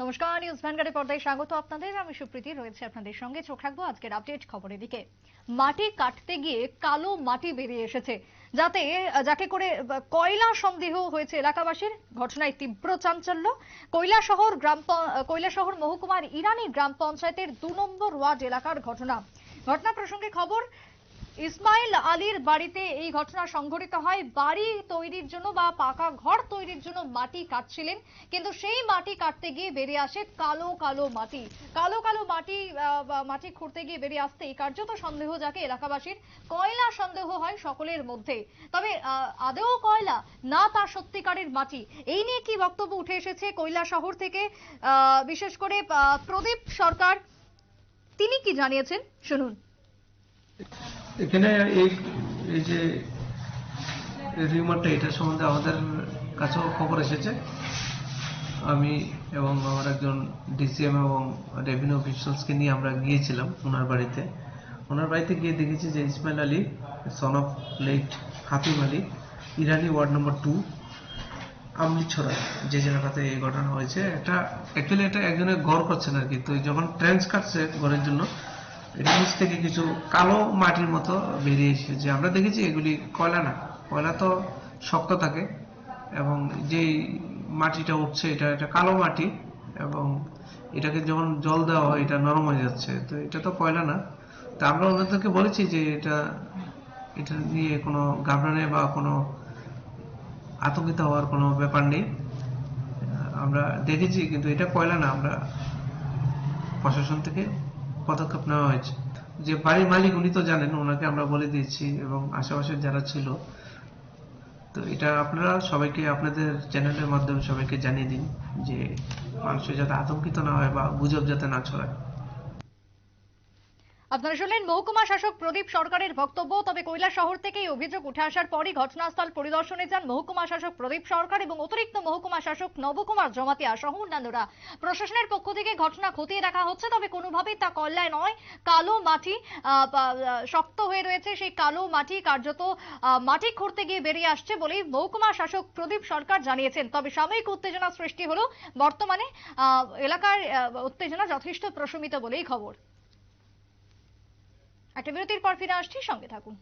নমস্কার, নিউজ ভ্যানগার্ডের পর্দায় স্বাগত আপনাদের। আমি সুপ্রীতি, রয়েছে আপনাদের সঙ্গে। চোখ রাখব আজকের আপডেট খবরের দিকে। মাটি কাটতে গিয়ে কালো মাটি বেরিয়ে এসেছে। যাতে যাকে করে কয়লা সন্দেহ হয়েছে এলাকাবাসীর। ঘটনায় তীব্র চাঞ্চল্য। কৈলা শহর গ্রাম কৈলা শহর মহকুমার ইরানি গ্রাম পঞ্চায়েতের দু নম্বর ওয়ার্ড এলাকার ঘটনা। ঘটনা প্রসঙ্গে খবর ইসমাইল আলীর বাড়িতে এই ঘটনা সংঘটিত হয়। বাড়ি তৈরির জন্য বা পাকা ঘর তৈরির জন্য মাটি কাটছিলেন কিন্তু সেই মাটি কাটতে গিয়ে বেরিয়ে আসে কালো কালো মাটি। কালো কালো মাটি মাটি খুঁড়তে গিয়ে বেরিয়ে আসতেই কার্যত সন্দেহ যাকে এলাকাবাসীর। কয়লা সন্দেহ হয় সকলের মধ্যে। তবে আহ, আদৌ কয়লা? না তা সত্যিকারের মাটি। এই নিয়ে কি বক্তব্য উঠে এসেছে কয়লা শহর থেকে? বিশেষ করে প্রদীপ সরকার। তিনি কি জানিয়েছেন? শুনুন। এখানে এই যে রিউমারটা এটার সম্বন্ধে আমাদের কাছেও খবর এসেছে। আমি এবং আমার একজন ডিসিএম এবং রেভিনিউ অফিসিয়ালসকে নিয়ে আমরা গিয়েছিলাম ওনার বাড়িতে। ওনার বাড়িতে গিয়ে দেখেছি যে Ismail Ali son of late Hafim Ali, Irani ward number two Amlichhara যে জায়গাটাতে এই ঘটনা হয়েছে। এটা অ্যাকচুয়ালি এটা একজনের ঘর করছেন আর কি। তো যখন ট্রেন্স কাটছে ঘরের জন্য এটা নিচ থেকে কিছু কালো মাটির মতো বেরিয়ে এসেছে। আমরা দেখেছি এগুলি কয়লা না। কয়লা তো শক্ত থাকে এবং যেই মাটিটা উঠছে এটা এটা কালো মাটি এবং এটাকে যখন জল দেওয়া হয়, এটা নরম হয়ে যাচ্ছে। তো এটা তো কয়লা না। তা আমরা ওনাদেরকে বলেছি যে এটা এটা নিয়ে কোনো ঘাবড়ানে বা কোনো আতঙ্কিত হওয়ার কোনো ব্যাপার নেই। আমরা দেখেছি, কিন্তু এটা কয়লা না। আমরা প্রশাসন থেকে পদক্ষেপ নেওয়া হয়েছে। যে বাড়ির মালিক উনি তো জানেন, ওনাকে আমরা বলে দিয়েছি এবং আশেপাশের যারা ছিল, তো এটা আপনারা সবাইকে আপনাদের চ্যানেলের মাধ্যমে সবাইকে জানিয়ে দিন যে মানুষের যাতে আতঙ্কিত না হয় বা গুজব যাতে না ছড়ায়। আপনারা শুনলেন মহকুমা শাসক প্রদীপ সরকারের বক্তব্য, তবে কৈলা শহর থেকে এই অভিযোগ উঠে আসার পরই ঘটনাস্থল পরিদর্শনে যান মহকুমা শাসক প্রদীপ সরকার এবং অতিরিক্ত মহকুমা শাসক নবকুমার জমাতিয়া সহ অন্যান্যরা। প্রশাসনের পক্ষ থেকে ঘটনা খতিয়ে দেখা হচ্ছে, তবে কোনোভাবেই তা কল্যায় নয়। কালো মাটি শক্ত হয়ে রয়েছে সেই কালো মাটি, কার্যত মাটি খুঁড়তে গিয়ে বেরিয়ে আসছে বলেই মহকুমা শাসক প্রদীপ সরকার জানিয়েছেন। তবে সাময়িক উত্তেজনা সৃষ্টি হলো বর্তমানে এলাকার উত্তেজনা যথেষ্ট প্রশমিত বলেই খবর। একটা বিরতির পর ফিরে আসছি সঙ্গে থাকুন।